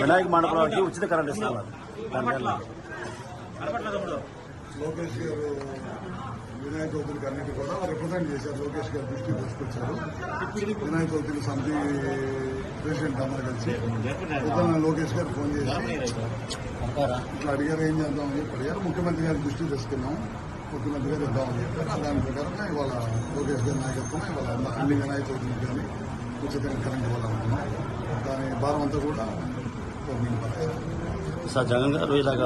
వినాయక మండపానికి ఉచిత కరెంట్ ఇస్తున్నారు. లోకేష్ గారు వినాయక చవితికి అన్నిటి కూడా రిప్రజెంట్ చేశారు. లోకేష్ గారు దృష్టికి తీసుకొచ్చారు. వినాయక చవితికి సమితి ప్రెసిడెంట్ అందరు కలిసి పొద్దున్న లోకేష్ గారు ఫోన్ చేసి ఇట్లా అడిగారు ఏం చేద్దామని చెప్పి అడిగారు. ముఖ్యమంత్రి గారి దృష్టికి తీసుకెళ్ళాం ముఖ్యమంత్రి గారు ఇద్దామని చెప్పారు. దాని ప్రకారంగా ఇవాళ లోకేష్ గారి నాయకత్వం ఇవాళ అన్ని వినాయక చవితికి కానీ ఉచితంగా కరెంట్ ఇవ్వాలనుకున్నాం. దాని భారం అంతా కూడా. సార్ జగన్ గారు ఇలాగ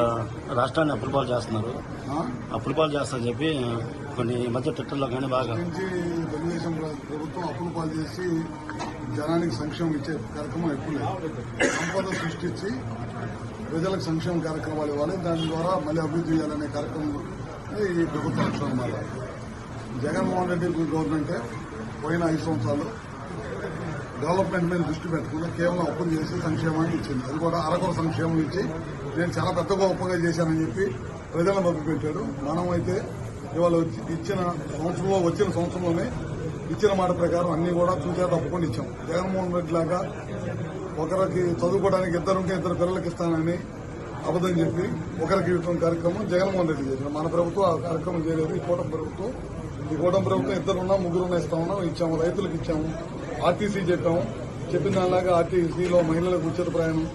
రాష్ట్రాన్ని అప్పుల పాలు చేస్తున్నారు. ఆ? అప్పుల పాలు చేస్తారని చెప్పి కొన్ని మధ్య ట్విట్టర్లో కానీ బాగా తెలుగుదేశం ప్ర- ప్రభుత్వం అప్పులు పాలు చేసి జనానికి సంక్షేమం ఇచ్చే కార్యక్రమం ఎక్కువ లేదు. సంపద సృష్టించి ప్రజలకు సంక్షేమ కార్యక్రమాలు ఇవ్వాలి. దాని ద్వారా మళ్ళీ అభివృద్ధి చేయాలనే కార్యక్రమం ఈ ప్రభుత్వ లక్ష్యం అన్నమాట. జగన్మోహన్ రెడ్డి గవర్నమెంటే పోయిన ఐదు సంవత్సరాలు డెవలప్మెంట్ మీద దృష్టి పెట్టకుండా కేవలం అప్పులు చేసి సంక్షేమాన్ని ఇచ్చింది. అది కూడా అరకొర సంక్షేమం ఇచ్చి నేను చాలా పెద్ద గొప్పగా చేశానని చెప్పి ప్రజలను మభ్యపెట్టాడు మనం అయితే ఇవాళ వచ్చి- ఇచ్చిన సంవత్సరంలో వచ్చిన సంవత్సరంలోనే ఇచ్చిన మాట ప్రకారం అన్ని కూడా చూసా తప్పకుండా ఇచ్చాం. జగన్మోహన్ రెడ్డి లాగా ఒకరికి చదువుకోవడానికి ఇద్దరుంటే ఇద్దరు పిల్లలకి ఇస్తానని అబద్దం చెప్పి ఒకరికి ఇవ్వడం కార్యక్రమం జగన్మోహన్ రెడ్డి చేసిన. మన ప్రభుత్వం ఆ కార్యక్రమం చేయలేదు. ఈ కూటమి ప్రభుత్వం ఈ కూటమి ప్రభుత్వం ఇద్దరున్నా ముగ్గురున్నా ఇస్తా ఉన్నాం. ఇచ్చాము రైతులకు ఇచ్చాము ఆర్టీసీ చెప్పాము. చెప్పిన దానిలాగా ఆర్టీసీలో మహిళలకు ఉచిత ప్రయాణం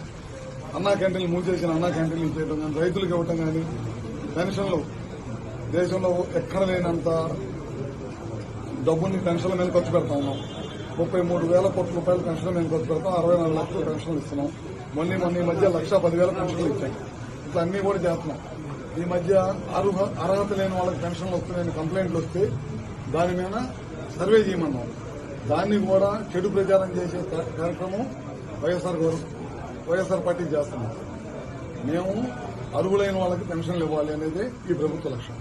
అన్నా క్యాంటీన్లు మూసేసిన అన్నా క్యాంటీన్లు చేయడం కానీ రైతులకు ఇవ్వటం కానీ పెన్షన్లు. దేశంలో ఎక్కడ లేనంత డబ్బుని పెన్షన్ల మీద ఖర్చు పెడతా ఉన్నాం. ముప్పై మూడు వేల కోట్ల రూపాయల పెన్షన్ మేము ఖర్చు పెడతాం అరవై నాలుగు లక్షల పెన్షన్లు ఇస్తున్నాం. మొన్న మొన్న ఈ మధ్య లక్ష పదివేల పెన్షన్లు ఇచ్చాం. ఇట్లా అన్ని కూడా చేస్తున్నాం. ఈ మధ్య అర్హ అర్హత లేని వాళ్ళకి పెన్షన్లు వస్తున్నాయని కంప్లైంట్లు వస్తే దాని మీద సర్వే చేయమన్నాం. దాన్ని కూడా చెడు ప్రచారం చేసే కార్యక్రమం వైఎస్ఆర్ వైఎస్ఆర్ పార్టీ చేస్తున్నాం మేము అర్హులైన వాళ్ళకి పెన్షన్లు ఇవ్వాలి అనేది ఈ ప్రభుత్వ లక్ష్యం.